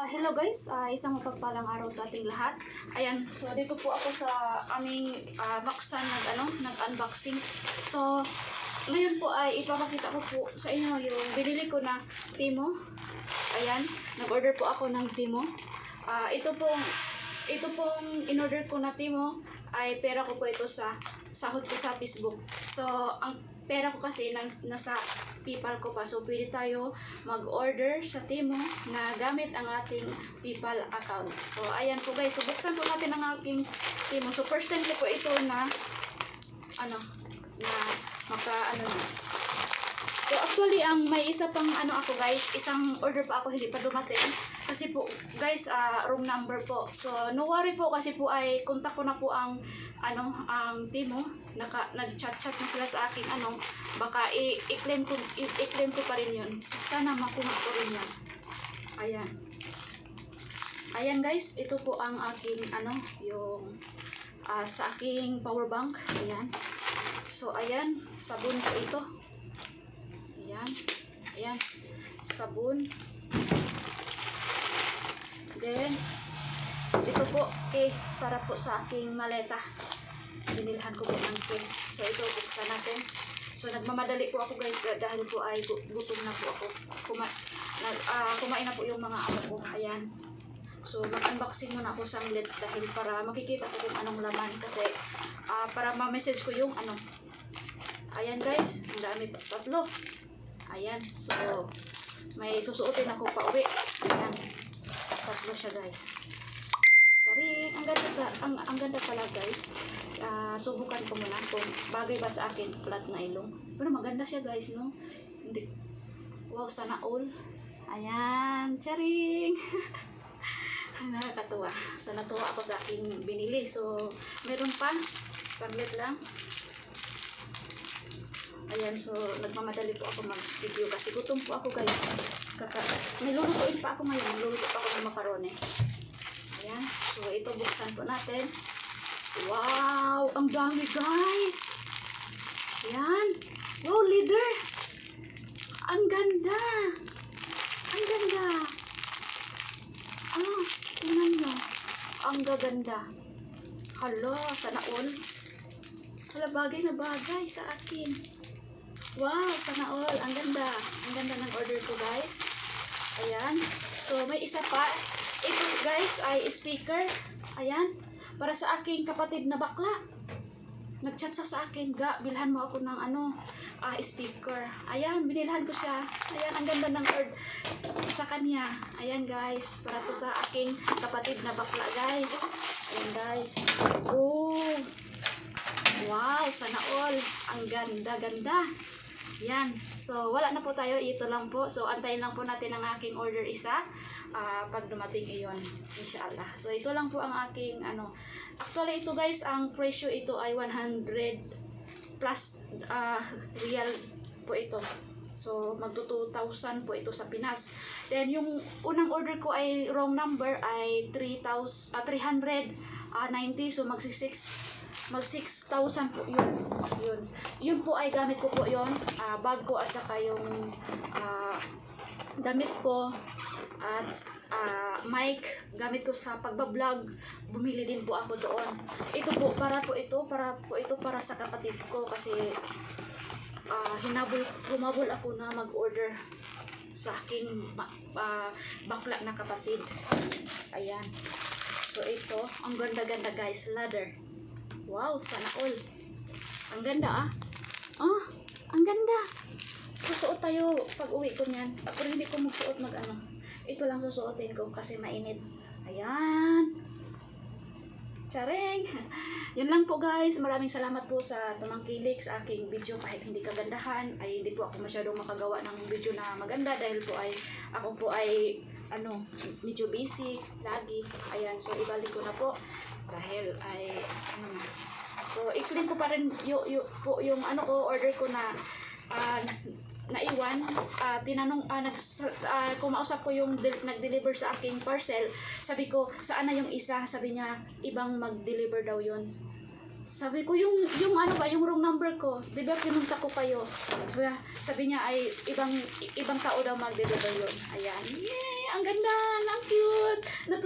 Ah, hello guys, Ah, isang mapagpalang araw sa ating lahat. Ayan, so dito po ako sa aming uh, Maxan nag ano, nag-unboxing. So ngayon po ay ipapakita ko po sa inyo yung binili ko na Timo. Ayan, nag-order po ako ng Timo. Ah, ito pong ito pong in-order ko na Timo ay pera ko po ito sa sahod ko sa Facebook. So ang pera ko kasi nas, nasa PayPal ko pa. So, pwede tayo mag-order sa Timo na gamit ang ating PayPal account. So, ayan po guys. So, buksan po natin ang aking Timo. So, first time ko ito na ano, na maka, ano. So, actually, ang may isa pang ano ako guys, isang order pa ako, hindi pa dumating. Kasi po, guys, ah, wrong number po. So, no worry po kasi po ay kontak ko na po ang ano, ang Timo. Naka, nag-chat-chat na sila sa akin, ano, baka i-claim ko, i-claim ko pa rin yun. Sana makuha ko rin yan. Ayan. Ayan guys, ito po ang aking, ano, yung ah, sa aking power bank. Ayan. So, ayan, sabon po ito. Ayan. Ayan. Sabon. Then, ito po, cake para po sa aking maleta. Binilhan ko po ng cake. So, ito, buksan natin. So, nagmamadali po ako guys dah- dahil po ay gu- gutom na po ako. Kuma nag, ah, kumain na po yung mga apo ko. Ayan. So, mag-unboxing muna ako sanglit dahil para makikita ko kung anong laman. Kasi, ah, para ma-message ko yung ano. Ayan guys, ang dami. Tatlo. Ayan. So, may susuotin ako pa uwi. Ayan. Tatlo siya guys. Sorry, ang ganda sa ang, ang ganda pala guys. Ah, subukan ko muna kung bagay ba sa akin flat na ilong. Pero maganda siya guys, no? Hindi. Wow, sana all. Ayan, charing. Nakakatuwa. So, natuwa ako sa aking binili. So, meron pa. Saglit lang. Ayan, so nagmamadali po ako mag-video kasi gutom po ako guys. Kaka may lulutuin pa ako ngayon. Luluto pa ako ng macaroni. Ayan, so ito buksan po natin. Wow! Ang dami guys! Ayan. Wow, leader! Ang ganda! Ang ganda! Ah, tingnan nyo. Ang gaganda. Hala, sana all. Hala, bagay na bagay sa akin. Wow, sana all. Ang ganda. Ang ganda ng order ko, guys. Ayan. So, may isa pa. Ito, guys, ay speaker. Ayan. Para sa aking kapatid na bakla. Nagchat sa akin, ga, bilhan mo ako ng ano, ah, speaker. Ayan, binilhan ko siya. Ayan, ang ganda ng order sa kanya. Ayan, guys. Para to sa aking kapatid na bakla, guys. Ayan, guys. Oh. Wow, sana all. Ang ganda-ganda. Yan. So, wala na po tayo. Ito lang po. So, antayin lang po natin ang aking order isa. ah, pag dumating iyon. Inshallah. So, ito lang po ang aking ano. Actually, ito guys, ang presyo ito ay 100 plus ah, real po ito. So, magto 2,000 po ito sa Pinas. Then, yung unang order ko ay wrong number ay 3,000, ah, 390. So, magsi 6 mag 6,000 po yun. Yun. Yun po ay gamit ko po yun. ah, bag ko at saka yung ah, damit ko at ah, mic gamit ko sa pagbablog bumili din po ako doon ito po para po ito para po ito para sa kapatid ko kasi ah, hinabol humabol ako na mag-order sa aking ah, bakla na kapatid ayan so ito ang ganda-ganda guys ladder wow sana all. Ang ganda ah. Ah ang ganda. Susuot tayo pag uwi ko niyan. Pero hindi ko magsuot mag ano. Ito lang susuotin ko kasi mainit. Ayan. Charing! Yun lang po guys. Maraming salamat po sa tumangkilik sa aking video. Kahit hindi kagandahan ay hindi po ako masyadong makagawa ng video na maganda dahil po ay ako po ay ano, medyo busy lagi. Ayan, so ibalik ko na po dahil ay ano na. So i-clean ko pa rin yung, yung, po yung ano ko, order ko na ah, naiwan, ah, tinanong, ah, nags, ah, kumausap ko yung del- nag-deliver sa aking parcel. Sabi ko, saan na yung isa? Sabi niya, ibang mag-deliver daw yun. Sabi ko, yung, yung ano ba, yung wrong number ko, di ba kinunta ko kayo? Sabi, sabi niya ay ibang, ibang tao daw mag-deliver yun. Ayan. Yay! Ang ganda! Thank you!